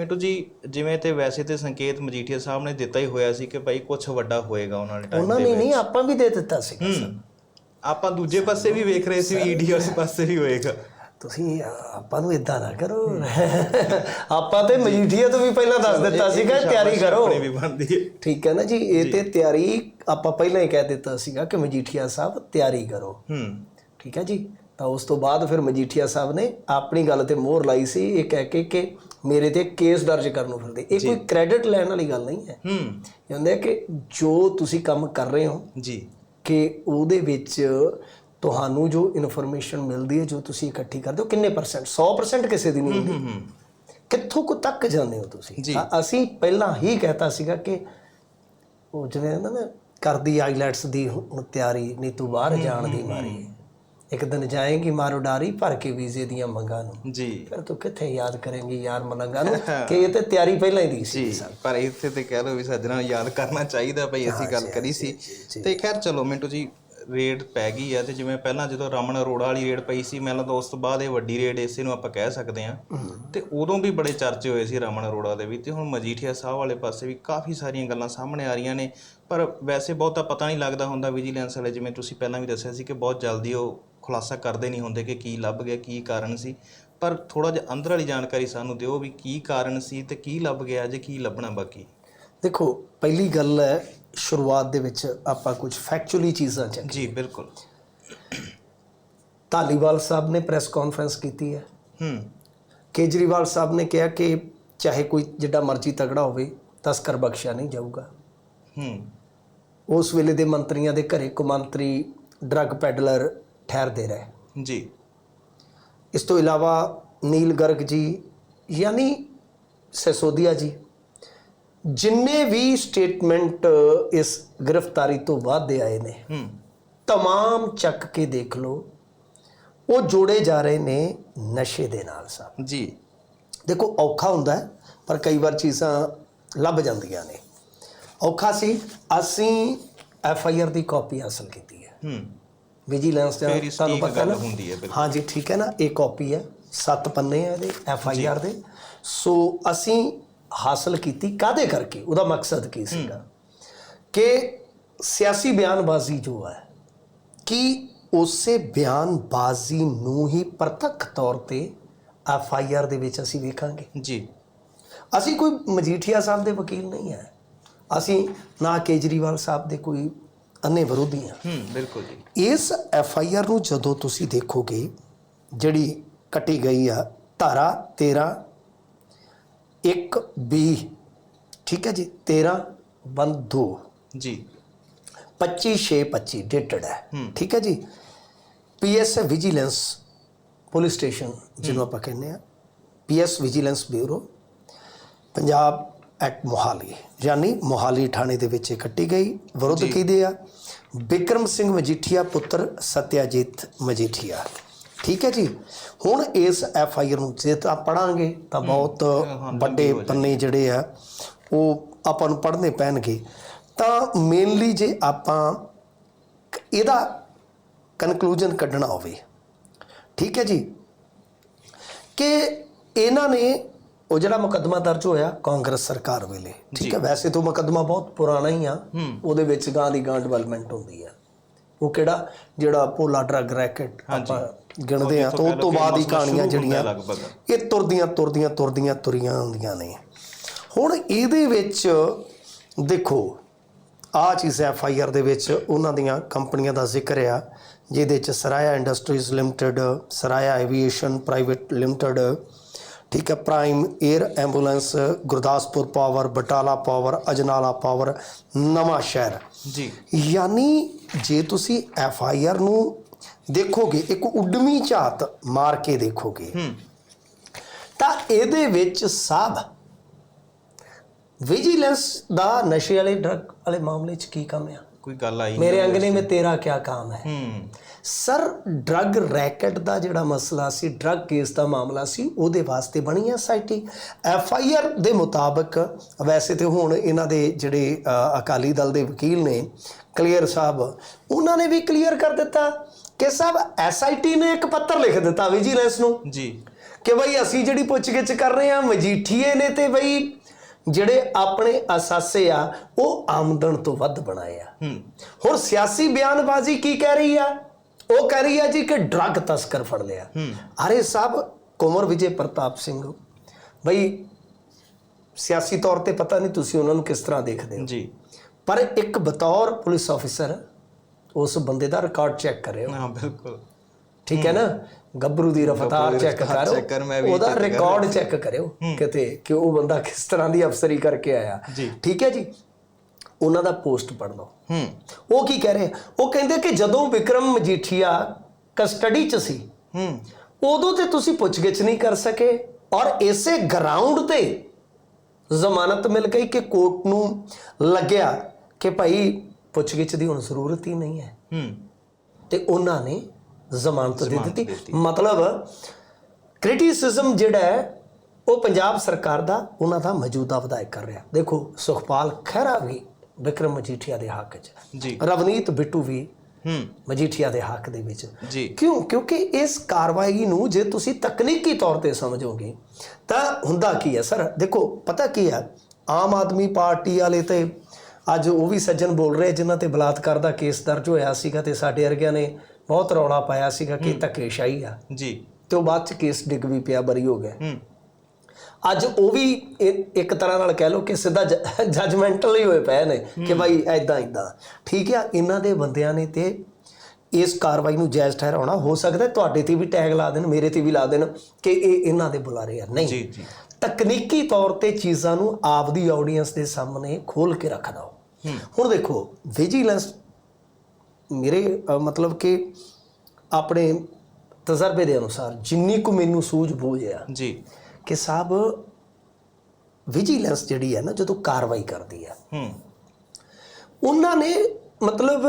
ਮਿੰਟੂ ਜੀ ਜਿਵੇਂ ਤੇ ਵੈਸੇ ਤੇ ਸੰਕੇਤ ਮਜੀਠੀਆ ਸਾਹਿਬ ਨੇ ਦਿੱਤਾ ਹੀ ਹੋਇਆ ਸੀ ਕਿ ਭਾਈ ਕੁਝ ਵੱਡਾ ਹੋਏਗਾ ਉਹਨਾਂ ਦੇ ਟਾਈਮ ਉਹਨਾਂ ਨੇ ਨਹੀਂ ਆਪਾਂ ਵੀ ਦੇ ਦਿੱਤਾ ਸੀ। ਆਪਾਂ ਦੂਜੇ ਪਾਸੇ ਵੀ ਵੇਖ ਰਹੇ ਸੀ ਵੀ ਈਡੀ ਵਾਲੇ ਪਾਸੇ ਵੀ ਹੋਏਗਾ। ਤੁਸੀਂ ਆਪਾਂ ਨੂੰ ਇਦਾਂ ਨਾ ਕਰੋ। ਆਪਾਂ ਤੇ ਮਜੀਠੀਆ ਤੋਂ ਵੀ ਪਹਿਲਾਂ ਦੱਸ ਦਿੱਤਾ ਸੀਗਾ ਤਿਆਰੀ ਕਰੋ। ਆਪਣੀ ਵੀ ਬਣਦੀ ਹੈ। ਠੀਕ ਹੈ ਨਾ ਜੀ ਇਹ ਤੇ ਤਿਆਰੀ ਆਪਾਂ ਪਹਿਲਾਂ ਹੀ ਕਹਿ ਦਿੱਤਾ ਸੀਗਾ ਕਿ ਮਜੀਠੀਆ ਸਾਹਿਬ ਤਿਆਰੀ ਕਰੋ। ਹੂੰ। ਠੀਕ ਹੈ ਜੀ? ਤਾਂ ਉਸ ਤੋਂ ਬਾਅਦ ਫਿਰ ਮਜੀਠੀਆ ਸਾਹਿਬ ਨੇ ਆਪਣੀ ਗੱਲ ਤੇ ਮੋਹਰ ਲਾਈ ਸੀ ਇਹ ਕਹਿ ਕੇ ਕਿ ਮੇਰੇ ਤੇ ਕੇਸ ਦਰਜ ਕਰਨ ਨੂੰ ਫਿਰਦੇ। ਇਹ ਕੋਈ ਕ੍ਰੈਡਿਟ ਲੈਣ ਵਾਲੀ ਗੱਲ ਨਹੀਂ ਹੈ। ਹੂੰ। ਇਹ ਹੁੰਦਾ ਹੈ ਕਿ ਜੋ ਤੁਸੀਂ ਕੰਮ ਕਰ ਰਹੇ ਹੋ ਜੀ। ਕਿ ਉਹਦੇ ਵਿੱਚ ਤੁਹਾਨੂੰ ਜੋ ਇਨਫੋਰਮੇਸ਼ਨ ਮਿਲਦੀ ਹੈ ਜੋ ਤੁਸੀਂ ਇਕੱਠੀ ਕਰਦੇ ਹੋ ਕਿੰਨੇ ਪਰਸੈਂਟ 100% ਕਿਸੇ ਦੀ ਨਹੀਂ ਹੁੰਦੀ। ਕਿੱਥੋਂ ਕੋ ਤੱਕ ਜਾਂਦੇ ਹੋ ਤੁਸੀਂ? ਅਸੀਂ ਪਹਿਲਾਂ ਹੀ ਕਹਿਤਾ ਸੀਗਾ ਕਿ ਉਹ ਜਿਵੇਂ ਕਹਿੰਦਾ ਨਾ ਕਰਦੀ ਆਈਲੈਟਸ ਦੀ ਹੁਣ ਤਿਆਰੀ ਨਹੀਂ ਤੂੰ ਬਾਹਰ ਜਾਣ ਦੀ ਮਾਰੀ। ਇੱਕ ਦਿਨ ਜਾਏਗੀ ਮਾਰੋ ਡਾਰੀ ਭਰ ਕੇ ਵੀਜ਼ੇ ਦੀਆਂ ਮੰਗਾਂ ਨੂੰ। ਜੀ। ਫਿਰ ਤੂੰ ਕਿੱਥੇ ਯਾਦ ਕਰੇਂਗੀ ਯਾਰ ਮਲੰਗਾ ਨੂੰ? ਕਿ ਇਹ ਤੇ ਤਿਆਰੀ ਪਹਿਲਾਂ ਹੀ ਦੀ ਸੀ। ਪਰ ਇੱਥੇ ਤੇ ਕਹਿ ਲਓ ਵੀ ਸੱਜਣਾ ਨੂੰ ਯਾਦ ਕਰਨਾ ਚਾਹੀਦਾ ਭਈ ਅਸੀਂ ਗੱਲ ਕਰੀ ਸੀ। ਤੇ ਖੈਰ ਚਲੋ ਮਿੰਟੂ ਜੀ ਰੇਡ ਪੈ ਗਈ ਆ ਤੇ ਜਿਵੇਂ ਪਹਿਲਾਂ ਜਦੋਂ ਰਮਨ ਅਰੋੜਾ ਵਾਲੀ ਰੇਡ ਪਈ ਸੀ ਮੈਨੂੰ ਤਾਂ ਉਸ ਤੋਂ ਬਾਅਦ ਇਹ ਵੱਡੀ ਰੇਡ ਇਸੇ ਨੂੰ ਆਪਾਂ ਕਹਿ ਸਕਦੇ ਆ ਤੇ ਉਦੋਂ ਵੀ ਬੜੇ ਚਰਚੇ ਹੋਏ ਸੀ ਰਮਨ ਅਰੋੜਾ ਦੇ ਵੀ ਤੇ ਹੁਣ ਮਜੀਠੀਆ ਸਾਹਿਬ ਵਾਲੇ ਪਾਸੇ ਵੀ ਕਾਫੀ ਸਾਰੀਆਂ ਗੱਲਾਂ ਸਾਹਮਣੇ ਆ ਰਹੀਆਂ ਨੇ। ਪਰ ਵੈਸੇ ਬਹੁਤਾ ਪਤਾ ਨਹੀਂ ਲੱਗਦਾ ਹੁੰਦਾ ਵਿਜੀਲੈਂਸ ਵਾਲੇ ਜਿਵੇਂ ਤੁਸੀਂ ਪਹਿਲਾਂ ਵੀ ਦੱਸਿਆ ਸੀ ਕਿ ਬਹੁਤ ਜਲਦੀ ਉਹ ਖੁਲਾਸਾ ਕਰਦੇ ਨਹੀਂ ਹੁੰਦੇ ਕਿ ਕੀ ਲੱਭ ਗਿਆ ਕੀ ਕਾਰਨ ਸੀ। ਪਰ ਥੋੜਾ ਜਿਹਾ ਅੰਦਰ ਵਾਲੀ ਜਾਣਕਾਰੀ ਸਾਨੂੰ ਦਿਓ ਵੀ ਕੀ ਕਾਰਨ ਸੀ ਤੇ ਕੀ ਲੱਭ ਗਿਆ ਜੇ ਕੀ ਲੱਭਣਾ ਬਾਕੀ। ਦੇਖੋ ਪਹਿਲੀ ਗੱਲ ਹੈ ਸ਼ੁਰੂਆਤ ਦੇ ਵਿੱਚ ਆਪਾਂ ਕੁਝ ਫੈਕਚੁਅਲੀ ਚੀਜ਼ਾਂ ਚੱਕ ਜੀ ਬਿਲਕੁਲ। ਧਾਲੀਵਾਲ ਸਾਹਿਬ ਨੇ ਪ੍ਰੈਸ ਕਾਨਫਰੰਸ ਕੀਤੀ ਹੈ। ਹੂੰ। ਕੇਜਰੀਵਾਲ ਸਾਹਿਬ ਨੇ ਕਿਹਾ ਕਿ ਚਾਹੇ ਕੋਈ ਜਿੱਡਾ ਮਰਜ਼ੀ ਤਗੜਾ ਹੋਵੇ ਤਸਕਰ ਬਖਸ਼ਿਆ ਨਹੀਂ ਜਾਊਗਾ। ਹੂੰ। ਉਸ ਵੇਲੇ ਦੇ ਮੰਤਰੀਆਂ ਦੇ ਘਰੇ ਕੁਮੰਤਰੀ ਡਰੱਗ ਪੈਡਲਰ ਠਹਿਰਦੇ ਰਹੇ। ਜੀ। ਇਸ ਤੋਂ ਇਲਾਵਾ ਨੀਲ ਗਰਗ ਜੀ ਯਾਨੀ ਸੈਸੋਦੀਆ ਜੀ ਜਿੰਨੇ ਵੀ ਸਟੇਟਮੈਂਟ ਇਸ ਗ੍ਰਿਫਤਾਰੀ ਤੋਂ ਬਾਅਦ ਦੇ ਆਏ ਨੇ ਹੂੰ। ਤਮਾਮ ਚੱਕ ਕੇ ਦੇਖ ਲਓ ਉਹ ਜੋੜੇ ਜਾ ਰਹੇ ਨੇ ਨਸ਼ੇ ਦੇ ਨਾਲ ਸਾਹਿਬ ਜੀ। ਦੇਖੋ ਔਖਾ ਹੁੰਦਾ ਹੈ ਪਰ ਕਈ ਵਾਰ ਚੀਜ਼ਾਂ ਲੱਭ ਜਾਂਦੀਆਂ ਨੇ। ਔਖਾ ਸੀ ਅਸੀਂ ਐਫ ਆਈ ਆਰ ਦੀ ਕਾਪੀ ਹਾਸਲ ਕੀਤੀ ਹੈ। ਹੂੰ। ਵਿਜੀਲੈਂਸ ਦਾ ਫੇਰ ਇਸ ਤੁਹਾਨੂੰ ਪਤਾ ਗੱਲ ਨਾ? ਹੁੰਦੀ ਹੈ ਬਿਲਕੁਲ। ਹਾਂ ਜੀ ਠੀਕ ਹੈ ਨਾ? ਇਹ ਕਾਪੀ ਹੈ ਸੱਤ ਪੰਨੇ ਹੈ ਇਹਦੇ ਐਫ ਆਈ ਆਰ ਦੇ। ਸੋ ਅਸੀਂ ਹਾਸਲ ਕੀਤੀ ਕਾਦੇ ਕਰਕੇ? ਉਹਦਾ ਮਕਸਦ ਕੀ ਸੀਗਾ? ਕਿ ਸਿਆਸੀ ਬਿਆਨਬਾਜ਼ੀ ਜੋ ਹੈ ਕਿ ਉਸੇ ਬਿਆਨਬਾਜ਼ੀ ਨੂੰ ਹੀ ਪ੍ਰਤੱਖ ਤੌਰ ਤੇ ਐਫ ਆਈ ਆਰ ਦੇ ਵਿੱਚ ਅਸੀਂ ਵੇਖਾਂਗੇ। ਜੀ। ਅਸੀਂ ਕੋਈ ਮਜੀਠੀਆ ਸਾਹਿਬ ਦੇ ਵਕੀਲ ਨਹੀਂ ਹੈ। ਅਸੀਂ ਨਾ ਕੇਜਰੀਵਾਲ ਸਾਹਿਬ ਦੇ ਕੋਈ ਅੰਨੇ ਵਿਰੋਧੀ ਹਾਂ ਹੂੰ ਬਿਲਕੁਲ ਜੀ। ਇਸ ਐਫ ਆਈ ਆਰ ਨੂੰ ਜਦੋਂ ਤੁਸੀਂ ਦੇਖੋਗੇ ਜਿਹੜੀ ਕੱਟੀ ਗਈ ਆ ਧਾਰਾ 13 1 ਬੀ ਠੀਕ ਹੈ ਜੀ 13 ਬੰਦ 2 ਜੀ। 25 6 25 ਡੇਟਡ ਹੈ ਠੀਕ ਹੈ ਜੀ। ਪੀਐਸ ਵਿਜੀਲੈਂਸ ਪੁਲਿਸ ਸਟੇਸ਼ਨ ਜਿਹਨੂੰ ਆਪਾਂ ਕਹਿੰਦੇ ਆ PS vigilance bureau. Punjab act Mohali. ਯਾਨੀ ਮੋਹਾਲੀ ਥਾਣੇ ਦੇ ਵਿੱਚ ਇਹ ਕੱਟੀ ਗਈ। ਵਿਰੁੱਧ ਕਿਹਦੇ ਆ? ਵਿਕਰਮ ਸਿੰਘ ਮਜੀਠੀਆ ਪੁੱਤਰ ਸਤਿਆਜੀਤ ਮਜੀਠੀਆ। ਠੀਕ ਹੈ ਜੀ? ਹੁਣ ਇਸ ਐਫ ਆਈ ਆਰ ਨੂੰ ਜੇ ਤਾਂ ਪੜਾਂਗੇ ਤਾਂ ਬਹੁਤ ਵੱਡੇ ਪੰਨੇ ਜਿਹੜੇ ਆ ਉਹ ਆਪਾਂ ਨੂੰ ਪੜ੍ਹਨੇ ਪੈਣਗੇ। ਤਾਂ ਮੇਨਲੀ ਜੇ ਆਪਾਂ ਇਹਦਾ ਕਨਕਲੂਜਨ ਕੱਢਣਾ ਹੋਵੇ। ਠੀਕ ਹੈ ਜੀ? ਕਿ ਇਹਨਾਂ ਨੇ ਉਹ ਜਿਹੜਾ ਮੁਕੱਦਮਾ ਦਰਜ ਹੋਇਆ ਕਾਂਗਰਸ ਸਰਕਾਰ ਵੇਲੇ ਠੀਕ ਹੈ ਵੈਸੇ ਤਾਂ ਮੁਕੱਦਮਾ ਬਹੁਤ ਪੁਰਾਣਾ ਹੀ ਆ ਉਹਦੇ ਵਿੱਚ ਗਾਂ ਦੀ ਗਾਂ ਡਿਵੈਲਪਮੈਂਟ ਹੁੰਦੀ ਆ। ਉਹ ਕਿਹੜਾ ਜਿਹੜਾ ਪੋਲਾ ਡਰੱਗ ਰੈਕਟ ਆਪਾਂ ਗਿਣਦੇ ਆ ਤਾਂ ਤੋਂ ਬਾਅਦ ਹੀ ਕਹਾਣੀਆਂ ਜਿਹੜੀਆਂ ਇਹ ਤੁਰਦੀਆਂ ਤੁਰਦੀਆਂ ਤੁਰਦੀਆਂ ਤੁਰੀਆਂ ਹੁੰਦੀਆਂ ਨੇ। ਹੁਣ ਇਹਦੇ ਵਿੱਚ ਦੇਖੋ ਆ ਚੀਜ਼ ਐਫ ਆਈ ਆਰ ਦੇ ਵਿੱਚ ਉਹਨਾਂ ਦੀਆਂ ਕੰਪਨੀਆਂ ਦਾ ਜ਼ਿਕਰ ਆ ਜਿਹਦੇ ਚ Saraya industries limited Saraya aviation private limited ਠੀਕ ਹੈ prime air ambulance Gurdaspur power Batala power Ajnala power Nawanshahr. ਜੀ। ਯਾਨੀ ਜੇ ਤੁਸੀਂ ਐਫ ਆਈ ਆਰ ਨੂੰ ਦੇਖੋਗੇ ਇੱਕ ਉਡਮੀ ਝਾਤ ਮਾਰ ਕੇ ਦੇਖੋਗੇ ਤਾਂ ਇਹਦੇ ਵਿੱਚ ਸਭ ਵਿਜੀਲੈਂਸ ਦਾ ਨਸ਼ੇ ਵਾਲੇ ਡਰੱਗ ਵਾਲੇ ਮਾਮਲੇ 'ਚ ਕੀ ਕੰਮ ਆ? ਕੋਈ ਗੱਲ ਆਈ ਮੇਰੇ ਅੰਗਨੇ ਵਿੱਚ ਤੇਰਾ ਕੀ ਕੰਮ ਹੈ? ਹੂੰ। ਸਰ ਡਰੱਗ ਰੈਕਟ ਦਾ ਜਿਹੜਾ ਮਸਲਾ ਸੀ ਡਰੱਗ ਕੇਸ ਦਾ ਮਾਮਲਾ ਸੀ ਉਹਦੇ ਵਾਸਤੇ ਬਣੀ ਹੈ ਸਾਈਟੀ ਐਫ ਆਈ ਆਰ ਦੇ ਮੁਤਾਬਕ ਵੈਸੇ ਤੇ ਹੁਣ ਇਹਨਾਂ ਦੇ ਜਿਹੜੇ ਅਕਾਲੀ ਦਲ ਦੇ ਵਕੀਲ ਨੇ ਕਲੀਅਰ ਸਾਹਿਬ ਉਹਨਾਂ ਨੇ ਵੀ ਕਲੀਅਰ ਕਰ ਦਿੱਤਾ ਕਿ ਸਾਹਿਬ ਐਸ ਆਈ ਟੀ ਨੇ ਇੱਕ ਪੱਤਰ ਲਿਖ ਦਿੱਤਾ ਵਿਜੀਲੈਂਸ ਨੂੰ। ਜੀ। ਕਿ ਬਈ ਅਸੀਂ ਜਿਹੜੀ ਪੁੱਛਗਿੱਛ ਕਰ ਰਹੇ ਆ ਮਜੀਠੀਏ ਨੇ ਤੇ ਬਈ ਜਿਹੜੇ ਆਪਣੇ ਅਸਾਸੇ ਆ ਉਹ ਆਮਦਨ ਤੋਂ ਵੱਧ ਬਣਾਏ ਆ। ਹੁਣ ਸਿਆਸੀ ਬਿਆਨਬਾਜ਼ੀ ਕੀ ਕਹਿ ਰਹੀ ਆ? ਉਹ ਕਹਿ ਰਹੀ ਆ ਜੀ ਕਿ ਡਰੱਗ ਤਸਕਰ ਫੜ ਲਿਆ। ਅਰੇ ਸਾਹਿਬ ਕੁਮਰ ਵਿਜੇ ਪ੍ਰਤਾਪ ਸਿੰਘ। ਬਈ ਸਿਆਸੀ ਤੌਰ ਤੇ ਪਤਾ ਨਹੀਂ ਤੁਸੀਂ ਉਹਨਾਂ ਨੂੰ ਕਿਸ ਤਰ੍ਹਾਂ ਦੇਖਦੇ ਹੋ। ਜੀ। ਪਰ ਇੱਕ ਬਤੌਰ ਪੁਲਿਸ ਅਫਸਰ ਉਸ ਬੰਦੇ ਦਾ ਰਿਕਾਰਡ ਚੈੱਕ ਕਰਿਓ ਹਾਂ ਬਿਲਕੁਲ। ਠੀਕ ਹੈ ਨਾ? ਗੱਭਰੂ ਦੀ ਰਫਤਾਰ ਚੈੱਕ ਕਰੋ। ਕਰ, ਉਹਦਾ ਕਰ ਰਿਕਾਰਡ ਚੈੱਕ ਕਰਿਓ ਕਿਤੇ ਕਿ ਉਹ ਬੰਦਾ ਕਿਸ ਤਰ੍ਹਾਂ ਦੀ ਅਫਸਰੀ ਕਰਕੇ ਆਇਆ। ਠੀਕ ਹੈ ਜੀ? ਉਹਨਾਂ ਦਾ ਪੋਸਟ ਪੜ੍ਹ ਲਓ। ਹੂੰ। ਉਹ ਕੀ ਕਹਿ ਰਹੇ? ਉਹ ਕਹਿੰਦੇ ਕਿ ਜਦੋਂ ਵਿਕਰਮ ਮਜੀਠੀਆ ਕਸਟਡੀ 'ਚ ਸੀ ਹੂੰ। ਉਦੋਂ ਤੇ ਤੁਸੀਂ ਪੁੱਛਗਿੱਛ ਨਹੀਂ ਕਰ ਸਕੇ। ਔਰ ਇਸੇ ਗਰਾਊਂਡ ਤੇ ਜ਼ਮਾਨਤ ਮਿਲ ਗਈ ਕਿ ਕੋਰਟ ਨੂੰ ਲੱਗਿਆ ਕਿ ਭਾਈ ਪੁੱਛਗਿੱਛ ਦੀ ਹੁਣ ਜ਼ਰੂਰਤ ਹੀ ਨਹੀਂ ਹੈ। ਹੂੰ। ਤੇ ਉਹਨਾਂ ਨੇ ਜ਼ਮਾਨਤ ਦੇ ਦਿੱਤੀ। ਮਤਲਬ ਕ੍ਰਿਟਿਸਿਜ਼ਮ ਜਿਹੜਾ ਹੈ ਉਹ ਪੰਜਾਬ ਸਰਕਾਰ ਦਾ ਉਹਨਾਂ ਦਾ ਮੌਜੂਦਾ ਵਿਧਾਇਕ ਕਰ ਰਿਹਾ। ਦੇਖੋ ਸੁਖਪਾਲ ਖਹਿਰਾ ਵੀ ਵਿਕਰਮ ਮਜੀਠੀਆ ਦੇ ਹੱਕ 'ਚ। ਜੀ। ਰਵਨੀਤ ਬਿੱਟੂ ਵੀ ਹੂੰ। ਮਜੀਠੀਆ ਦੇ ਹੱਕ ਦੇ ਵਿੱਚ। ਜੀ। ਕਿਉਂ? ਕਿਉਂਕਿ ਇਸ ਕਾਰਵਾਈ ਨੂੰ ਜੇ ਤੁਸੀਂ ਤਕਨੀਕੀ ਤੌਰ ਤੇ ਸਮਝੋਗੇ ਤਾਂ ਹੁੰਦਾ ਕੀ ਹੈ ਸਰ? ਦੇਖੋ ਪਤਾ ਕੀ ਹੈ? ਆਮ ਆਦਮੀ ਪਾਰਟੀ ਵਾਲੇ ਤੇ ਅੱਜ ਉਹ ਵੀ ਸੱਜਣ ਬੋਲ ਰਹੇ ਜਿਨ੍ਹਾਂ ਤੇ ਬਲਾਤਕਾਰ ਦਾ ਕੇਸ ਦਰਜ ਹੋਇਆ ਸੀਗਾ ਤੇ ਸਾਡੇ ਵਰਗਿਆਂ ਨੇ ਬਹੁਤ ਰੌਲਾ ਪਾਇਆ ਸੀਗਾ ਕਿ ਧੱਕੇਸ਼ਾਹੀ ਆ। ਜੀ। ਤੇ ਉਹ ਬਾਅਦ ਚ ਕੇਸ ਡਿੱਗ ਵੀ ਪਿਆ ਬਰੀ ਹੋ ਗਿਆ ਹੂੰ। ਅੱਜ ਉਹ ਵੀ ਇੱਕ ਤਰ੍ਹਾਂ ਨਾਲ ਕਹਿ ਲਓ ਕਿ ਸਿੱਧਾ ਜਜਮੈਂਟਲ ਹੀ ਹੋਏ ਪਏ ਨੇ ਕਿ ਭਾਈ ਐਦਾਂ ਐਦਾਂ ਠੀਕ ਆ ਇਹਨਾਂ ਦੇ ਬੰਦਿਆਂ ਨੇ ਤੇ ਇਸ ਕਾਰਵਾਈ ਨੂੰ ਜਾਇਜ਼ ਠਹਿਰਾਉਣਾ ਹੋ ਸਕਦਾ ਤੁਹਾਡੇ ਤੇ ਵੀ ਟੈਗ ਲਾ ਦੇਣ ਮੇਰੇ ਤੇ ਵੀ ਲਾ ਦੇਣ ਕਿ ਇਹ ਇਹਨਾਂ ਦੇ ਬੁਲਾਰੇ ਆ। ਨਹੀਂ। ਜੀ ਜੀ। ਤਕਨੀਕੀ ਤੌਰ ਤੇ ਚੀਜ਼ਾਂ ਨੂੰ ਆਪਦੀ ਆਡੀਅנס ਦੇ ਸਾਹਮਣੇ ਖੋਲ ਕੇ ਰੱਖਦਾ ਹੋ। ਹੁਣ ਦੇਖੋ ਵਿਜੀਲੈਂਸ ਮੇਰੇ ਮਤਲਬ ਕਿ ਆਪਣੇ ਤਜਰਬੇ ਦੇ ਅਨੁਸਾਰ ਜਿੰਨੀ ਕੁ ਮੈਨੂੰ ਸੂਝ ਬੂਝ ਆ ਜੀ। ਕਿ ਸਾਹਿਬ ਵਿਜੀਲੈਂਸ ਜਿਹੜੀ ਹੈ ਨਾ ਜਦੋਂ ਕਾਰਵਾਈ ਕਰਦੀ ਹੈ। ਹੂੰ। ਉਹਨਾਂ ਨੇ ਮਤਲਬ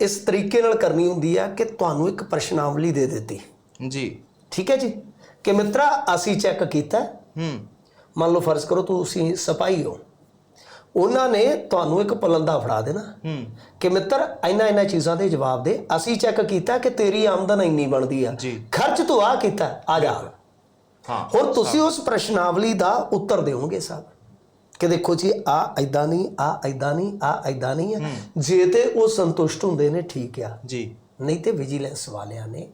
ਇਸ ਤਰੀਕੇ ਨਾਲ ਕਰਨੀ ਹੁੰਦੀ ਹੈ ਕਿ ਤੁਹਾਨੂੰ ਇੱਕ ਪ੍ਰਸ਼ਨਾਵਲੀ ਦੇ ਦਿੱਤੀ। ਜੀ। ਠੀਕ ਹੈ ਜੀ? ਕਿ ਮਿੱਤਰਾ ਅਸੀਂ ਚੈੱਕ ਕੀਤਾ। ਹੂੰ। ਮੰਨ ਲਓ ਫਰਜ਼ ਕਰੋ ਤੁਸੀਂ ਸਿਪਾਹੀ ਹੋ। ਉਹਨਾਂ ਨੇ ਤੁਹਾਨੂੰ ਇੱਕ ਪਲੰਦਾ ਫੜਾ ਦੇਣਾ। ਹੂੰ। ਕਿ ਮਿੱਤਰ ਇੰਨਾ ਇੰਨਾ ਚੀਜ਼ਾਂ ਦੇ ਜਵਾਬ ਦੇ। ਅਸੀਂ ਚੈੱਕ ਕੀਤਾ ਕਿ ਤੇਰੀ ਆਮਦਨ ਇੰਨੀ ਬਣਦੀ ਆ। ਖਰਚ ਤੂੰ ਆ ਕੀਤਾ। ਆ ਜਾ। ਹਾਂ। ਹੁਣ ਤੁਸੀਂ ਉਸ ਪ੍ਰਸ਼ਨਾਵਲੀ ਦਾ ਉੱਤਰ ਦਿਓਗੇ ਸਾਹਿਬ ਕਿ ਦੇਖੋ ਜੀ ਆ ਐਦਾਂ ਨਹੀਂ ਆ ਐਦਾਂ ਨਹੀਂ ਆ ਐਦਾਂ ਨਹੀਂ ਹੈ। ਜੇ ਤੇ ਉਹ ਸੰਤੁਸ਼ਟ ਹੁੰਦੇ ਨੇ ਠੀਕ ਆ। ਜੀ। ਨਹੀਂ ਤੇ ਵਿਜੀਲੈਂਸ ਵਾਲਿਆਂ ਨੇ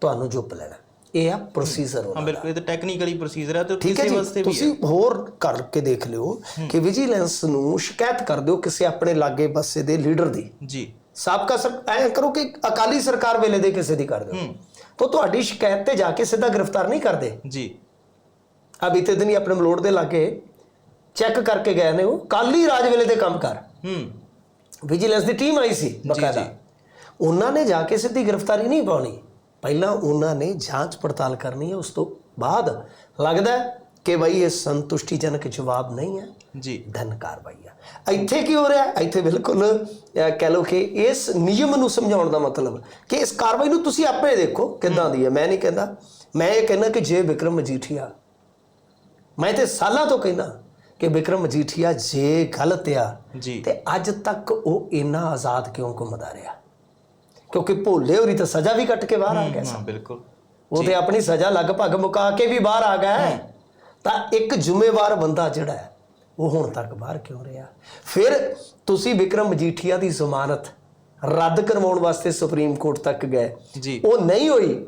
ਤੁਹਾਨੂੰ ਚੁੱਪ ਲੈਣਾ। ਇਹ ਆ ਪ੍ਰੋਸੀਜਰ ਹਾਂ ਬਿਲਕੁਲ ਇਹ ਤਾਂ ਟੈਕਨੀਕਲੀ ਪ੍ਰੋਸੀਜਰ ਹੈ ਤੇ ਕਿਸੇ ਵਾਸਤੇ ਵੀ ਹੈ। ਤੁਸੀਂ ਹੋਰ ਕਰਕੇ ਦੇਖ ਲਿਓ ਕਿ ਵਿਜੀਲੈਂਸ ਨੂੰ ਸ਼ਿਕਾਇਤ ਕਰ ਦਿਓ ਕਿਸੇ ਆਪਣੇ ਲਾਗੇ ਬੱਸੇ ਦੇ ਲੀਡਰ ਦੀ। ਜੀ। ਸਾਬਕਾ ਸਰ ਐ ਕਰੋ ਕਿ ਅਕਾਲੀ ਸਰਕਾਰ ਵੇਲੇ ਦੇ ਕਿਸੇ ਦੀ ਕਰ ਦਿਓ। ਤਾਂ ਤੁਹਾਡੀ ਸ਼ਿਕਾਇਤ ਤੇ ਜਾ ਕੇ ਸਿੱਧਾ ਗ੍ਰਿਫਤਾਰ ਨਹੀਂ ਕਰਦੇ? ਜੀ। ਆ ਬੀਤੇ ਦਿਨ ਹੀ ਆਪਣੇ ਮਲੋੜ ਦੇ ਲਾਗੇ ਚੈੱਕ ਕਰਕੇ ਗਏ ਨੇ ਉਹ। ਕੱਲ ਹੀ ਰਾਜ ਵੇਲੇ ਦੇ ਕੰਮ ਕਰ। ਹੂੰ। ਵਿਜੀਲੈਂਸ ਦੀ ਟੀਮ ਆਈ ਸੀ ਬਕਾਇਦਾ। ਉਹਨਾਂ ਨੇ ਜਾ ਕੇ ਸਿੱਧੀ ਗ੍ਰਿਫਤਾਰੀ ਨਹੀਂ ਪਾਉਣੀ। ਪਹਿਲਾਂ ਉਹਨਾਂ ਨੇ ਜਾਂਚ ਪੜਤਾਲ ਕਰਨੀ ਹੈ ਉਸ ਤੋਂ ਬਾਅਦ ਲੱਗਦਾ ਕਿ ਬਈ ਇਹ ਸੰਤੁਸ਼ਟੀਜਨਕ ਜਵਾਬ ਨਹੀਂ ਹੈ। ਜੀ। ਧਨ ਕਾਰਵਾਈ ਆ। ਇੱਥੇ ਕੀ ਹੋ ਰਿਹਾ? ਇੱਥੇ ਬਿਲਕੁਲ ਕਹਿ ਲਓ ਕਿ ਇਸ ਨਿਯਮ ਨੂੰ ਸਮਝਾਉਣ ਦਾ ਮਤਲਬ ਕਿ ਇਸ ਕਾਰਵਾਈ ਨੂੰ ਤੁਸੀਂ ਆਪੇ ਦੇਖੋ ਕਿੱਦਾਂ ਦੀ ਹੈ। ਮੈਂ ਨਹੀਂ ਕਹਿੰਦਾ। ਮੈਂ ਇਹ ਕਹਿੰਦਾ ਕਿ ਜੇ ਵਿਕਰਮ ਮਜੀਠੀਆ ਮੈਂ ਤੇ ਸਾਲਾਂ ਤੋਂ ਕਹਿੰਦਾ ਕਿ ਵਿਕਰਮ ਮਜੀਠੀਆ ਜੇ ਗਲਤ ਆ ਜੀ। ਤੇ ਅੱਜ ਤੱਕ ਉਹ ਇੰਨਾ ਆਜ਼ਾਦ ਕਿਉਂ ਘੁੰਮਦਾ ਰਿਹਾ? ਕਿਉਂਕਿ ਭੋਲੇ ਹੋਰੀ ਤਾਂ ਸਜ਼ਾ ਵੀ ਕੱਟ ਕੇ ਬਾਹਰ ਆ ਗਿਆ ਸੀ ਬਿਲਕੁਲ। ਉਹ ਤੇ ਆਪਣੀ ਸਜ਼ਾ ਲਗਭਗ ਮੁਕਾ ਕੇ ਵੀ ਬਾਹਰ ਆ ਗਿਆ ਹੈ। ਤਾਂ ਇੱਕ ਜ਼ਿੰਮੇਵਾਰ ਬੰਦਾ ਜਿਹੜਾ ਹੈ ਉਹ ਹੁਣ ਤੱਕ ਬਾਹਰ ਕਿਉਂ ਰਿਹਾ? ਫਿਰ ਤੁਸੀਂ ਵਿਕਰਮ ਮਜੀਠੀਆ ਦੀ ਜ਼ਮਾਨਤ ਰੱਦ ਕਰਵਾਉਣ ਵਾਸਤੇ ਸੁਪਰੀਮ ਕੋਰਟ ਤੱਕ ਗਏ। ਜੀ। ਉਹ ਨਹੀਂ ਹੋਈ।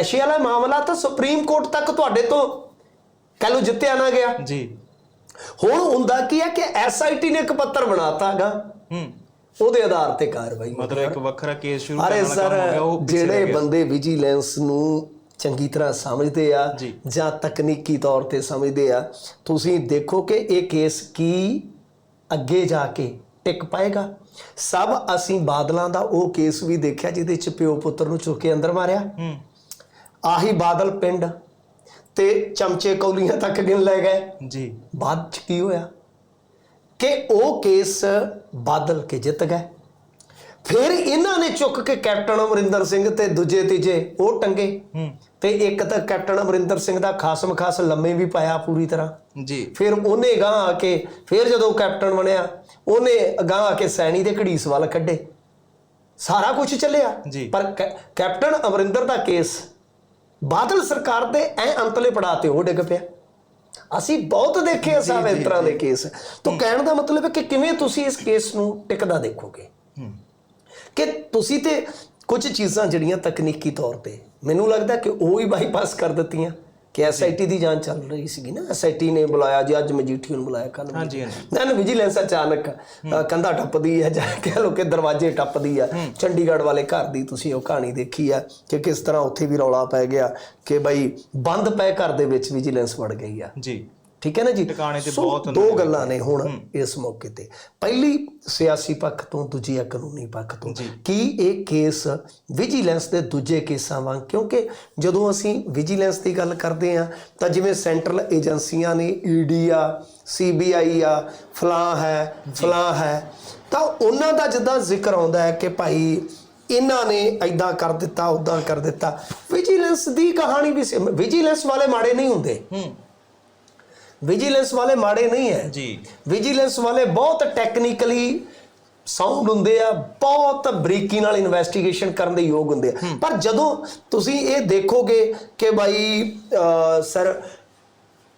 ਨਸ਼ੇ ਵਾਲਾ ਮਾਮਲਾ ਤਾਂ ਸੁਪਰੀਮ ਕੋਰਟ ਤੱਕ ਤੁਹਾਡੇ ਤੋਂ ਕਹਿ ਲਓ ਜਿੱਤਿਆ ਨਾ ਗਿਆ। ਜੀ। ਹੁਣ ਹੁੰਦਾ ਕੀ ਹੈ ਕਿ ਐਸਆਈਟੀ ਨੇ ਇੱਕ ਪੱਤਰ ਬਣਾਤਾਗਾ। ਹੂੰ। ਉਹਦੇ ਆਧਾਰ ਤੇ ਕਾਰਵਾਈ ਮਤਲਬ ਇੱਕ ਵੱਖਰਾ ਕੇਸ ਸ਼ੁਰੂ ਕਰਨ ਸਰ ਕੰਮ ਹੋ ਗਿਆ ਉਹ ਜਿਹੜੇ। ਬੰਦੇ ਵਿਜੀਲੈਂਸ ਨੂੰ ਚੰਗੀ ਤਰ੍ਹਾਂ ਸਮਝਦੇ ਆ ਜੀ। ਤਕਨੀਕੀ ਤੌਰ ਤੇ ਸਮਝਦੇ ਆ ਤੁਸੀਂ ਦੇਖੋ ਕਿ ਇਹ ਕੇਸ ਕੀ ਅੱਗੇ ਜਾ ਕੇ ਟਿਕ ਪਾਏਗਾ। ਸਭ ਅਸੀਂ ਬਾਦਲਾਂ ਦਾ ਉਹ ਕੇਸ ਵੀ ਦੇਖਿਆ ਜਿਹਦੇ ਚ ਪਿਓ ਪੁੱਤਰ ਨੂੰ ਚੁੱਕ ਕੇ ਅੰਦਰ ਮਾਰਿਆ। ਹੂੰ। ਆਹੀ ਬਾਦਲ ਪਿੰਡ ਤੇ ਚਮਚੇ ਕੌਲੀਆਂ ਤੱਕ ਗਿਣ ਲੈ ਗਏ। ਜੀ। ਬਾਅਦ ਚ ਕੀ ਹੋਇਆ? ਕਿ ਉਹ ਕੇਸ ਬਾਦਲ ਕੇ ਜਿੱਤ ਗਏ। ਫਿਰ ਇਹਨਾਂ ਨੇ ਚੁੱਕ ਕੇ ਕੈਪਟਨ ਅਮਰਿੰਦਰ ਸਿੰਘ ਤੇ ਦੂਜੇ ਤੀਜੇ ਉਹ ਟੰਗੇ। ਹੂੰ। ਤੇ ਇੱਕ ਤਾਂ ਕੈਪਟਨ ਅਮਰਿੰਦਰ ਸਿੰਘ ਦਾ ਖਾਸਮ ਖਾਸ ਲੰਮੇ ਵੀ ਪਾਇਆ ਪੂਰੀ ਤਰ੍ਹਾਂ। ਜੀ। ਫਿਰ ਉਹਨੇ ਗਾਂ ਆ ਕੇ ਫਿਰ ਜਦੋਂ ਕੈਪਟਨ ਬਣਿਆ ਉਹਨੇ ਗਾਂ ਆ ਕੇ ਸੈਣੀ ਦੇ ਘੜੀਸ ਵੱਲ ਕੱਢੇ। ਸਾਰਾ ਕੁਝ ਚੱਲਿਆ। ਪਰ ਕੈਪਟਨ ਅਮਰਿੰਦਰ ਦਾ ਕੇਸ ਬਾਦਲ ਸਰਕਾਰ ਦੇ ਐ ਅੰਤਲੇ ਪੜਾਅ ਤੇ ਉਹ ਡਿੱਗ ਪਿਆ। ਅਸੀਂ ਬਹੁਤ ਦੇਖੇ ਆ ਸਾਹਿਬ ਇਸ ਤਰ੍ਹਾਂ ਦੇ ਕੇਸ। ਤੋਂ ਕਹਿਣ ਦਾ ਮਤਲਬ ਹੈ ਕਿ ਕਿਵੇਂ ਤੁਸੀਂ ਇਸ ਕੇਸ ਨੂੰ ਟਿਕਦਾ ਦੇਖੋਗੇ? ਕਿ ਤੁਸੀਂ ਤੇ ਕੁਝ ਚੀਜ਼ਾਂ ਜਿਹੜੀਆਂ ਤਕਨੀਕੀ ਤੌਰ ਤੇ ਮੈਨੂੰ ਲੱਗਦਾ ਕਿ ਉਹ ਹੀ ਬਾਈਪਾਸ ਕਰ ਦਿੱਤੀਆਂ ਕਿ ਐਸਆਈਟੀ ਦੀ ਜਾਂਚ ਚੱਲ ਰਹੀ ਸੀਗੀ ਨਾ। ਐਸਆਈਟੀ ਨੇ ਬੁਲਾਇਆ ਜੀ ਅੱਜ ਮਜੀਠੀ ਨੂੰ ਬੁਲਾਇਆ ਕੱਲ ਹਾਂਜੀ, ਹਾਂਜੀ। ਨਾ ਵਿਜੀਲੈਂਸ ਅਚਾਨਕ ਕੰਧਾ ਟੱਪਦੀ ਹੈ ਜਾਂ ਕਹਿ ਲੋ ਕਿ ਦਰਵਾਜ਼ੇ ਟੱਪਦੀ ਆ। ਚੰਡੀਗੜ੍ਹ ਵਾਲੇ ਘਰ ਦੀ ਤੁਸੀਂ ਉਹ ਕਹਾਣੀ ਦੇਖੀ ਆ ਕਿ ਕਿਸ ਤਰ੍ਹਾਂ ਉੱਥੇ ਵੀ ਰੌਲਾ ਪੈ ਗਿਆ ਕਿ ਬਈ ਬੰਦ ਪਏ ਘਰ ਦੇ ਵਿੱਚ ਵਿਜੀਲੈਂਸ ਵੜ ਗਈ ਆ। ਜੀ। ਠੀਕ ਹੈ ਨਾ ਜੀ? ਟਿਕਾਣੇ ਤੇ ਬਹੁਤ ਦੋ ਗੱਲਾਂ ਨੇ ਹੁਣ ਇਸ ਮੌਕੇ ਤੇ। ਪਹਿਲੀ ਸਿਆਸੀ ਪੱਖ ਤੋਂ ਦੂਜੀ ਆ ਕਾਨੂੰਨੀ ਪੱਖ ਤੋਂ। ਕੀ ਇਹ ਕੇਸ ਵਿਜੀਲੈਂਸ ਦੇ ਦੂਜੇ ਕੇਸਾਂ ਵਾਂਗ? ਕਿਉਂਕਿ ਜਦੋਂ ਅਸੀਂ ਵਿਜੀਲੈਂਸ ਦੀ ਗੱਲ ਕਰਦੇ ਆ ਤਾਂ ਜਿਵੇਂ ਸੈਂਟਰਲ ਏਜੰਸੀਆਂ ਨੇ ਈਡੀ ਆ ਸੀਬੀਆਈ ਆ ਫਲਾਂ ਹੈ ਫਲਾਂ ਹੈ ਤਾਂ ਉਹਨਾਂ ਦਾ ਜਿੱਦਾਂ ਜ਼ਿਕਰ ਆਉਂਦਾ ਹੈ ਕਿ ਭਾਈ ਇਹਨਾਂ ਨੇ ਐਦਾਂ ਕਰ ਦਿੱਤਾ ਉਦਾਂ ਕਰ ਦਿੱਤਾ। ਵਿਜੀਲੈਂਸ ਦੀ ਕਹਾਣੀ ਵੀ ਵਿਜੀਲੈਂਸ ਵਾਲੇ ਮਾੜੇ ਨਹੀਂ ਹੁੰਦੇ। ਹੂੰ। ਵਿਜੀਲੈਂਸ ਵਾਲੇ ਮਾੜੇ ਨਹੀਂ ਹੈ। ਜੀ। ਵਿਜੀਲੈਂਸ ਵਾਲੇ ਬਹੁਤ ਟੈਕਨੀਕਲੀ ਸਾਊਂਡ ਹੁੰਦੇ ਆ ਬਹੁਤ ਬਰੀਕੀ ਨਾਲ ਇਨਵੈਸਟੀਗੇਸ਼ਨ ਕਰਨ ਦੇ ਯੋਗ ਹੁੰਦੇ ਆ। ਪਰ ਜਦੋਂ ਤੁਸੀਂ ਇਹ ਦੇਖੋਗੇ ਕਿ ਭਾਈ ਸਰ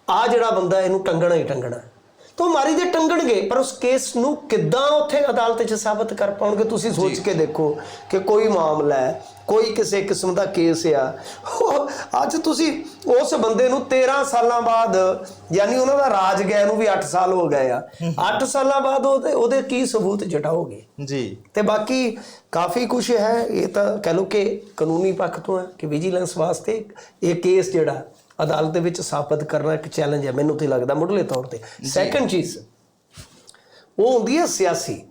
ਆ ਜਿਹੜਾ ਬੰਦਾ ਇਹਨੂੰ ਟੰਗਣਾ ਹੀ ਟੰਗਣਾ। ਤਾਂ ਮਾਰੀ ਦੇ ਟੰਗਣਗੇ ਪਰ ਉਸ ਕੇਸ ਨੂੰ ਕਿੱਦਾਂ ਉੱਥੇ ਅਦਾਲਤ 'ਚ ਸਾਬਤ ਕਰ ਪਾਉਣਗੇ ਤੁਸੀਂ ਸੋਚ ਕੇ ਦੇਖੋ ਕਿ ਕੋਈ ਮਾਮਲਾ ਹੈ ਕੋਈ ਕਿਸੇ ਕਿਸਮ ਦਾ ਕੇਸ ਆ। ਅੱਜ ਤੁਸੀਂ ਉਸ ਬੰਦੇ ਨੂੰ 13 ਸਾਲਾਂ ਬਾਅਦ ਯਾਨੀ ਉਹਨਾਂ ਦਾ ਰਾਜ ਗਏ ਨੂੰ ਵੀ 8 ਸਾਲ ਹੋ ਗਏ ਆ। 8 ਸਾਲਾਂ ਬਾਅਦ ਉਹਦੇ ਉਹਦੇ ਕੀ ਸਬੂਤ ਜਟਾਓਗੇ? ਜੀ। ਤੇ ਬਾਕੀ ਕਾਫੀ ਕੁਝ ਹੈ ਇਹ ਤਾਂ ਕਹ ਲਓ ਕਿ ਕਾਨੂੰਨੀ ਪੱਖ ਤੋਂ ਹੈ ਕਿ ਵਿਜੀਲੈਂਸ ਵਾਸਤੇ ਇਹ ਕੇਸ ਜਿਹੜਾ ਅਦਾਲਤ ਦੇ ਵਿੱਚ ਸਾਬਤ ਕਰਨਾ ਇੱਕ ਚੈਲੰਜ ਹੈ ਮੈਨੂੰ ਤੇ ਲੱਗਦਾ ਮੁੱਢਲੇ ਤੌਰ ਤੇ। ਸੈਕੰਡ ਚੀਜ਼ ਉਹ ਹੁੰਦੀ ਹੈ ਸਿਆਸੀ।